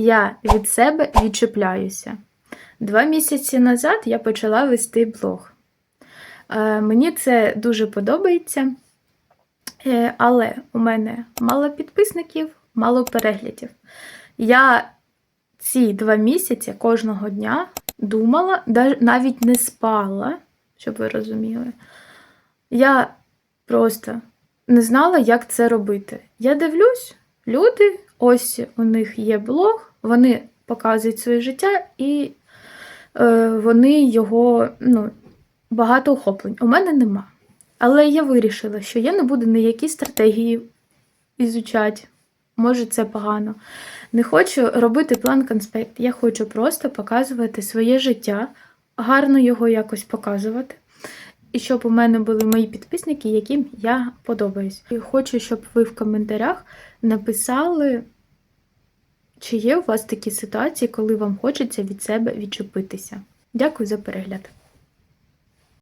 я від себе відчіпляюся. Два місяці назад я почала вести блог. Е, Мені це дуже подобається, Е, але у мене мало підписників, мало переглядів. Я ці два місяці кожного дня думала, навіть не спала, щоб ви розуміли. Я просто не знала, як це робити. Я дивлюсь, люди, ось у них є блог, вони показують своє життя і е, вони його, ну, багато охоплень. У мене нема. Але я вирішила, що я не буду ніякі стратегії ізучати. Може, це погано. Не хочу робити план конспект. Я хочу просто показувати своє життя, гарно його якось показувати. І щоб у мене були мої підписники, яким я подобаюсь. І хочу, щоб ви в коментарях написали, чи є у вас такі ситуації, коли вам хочеться від себе відчепитися. Дякую за перегляд.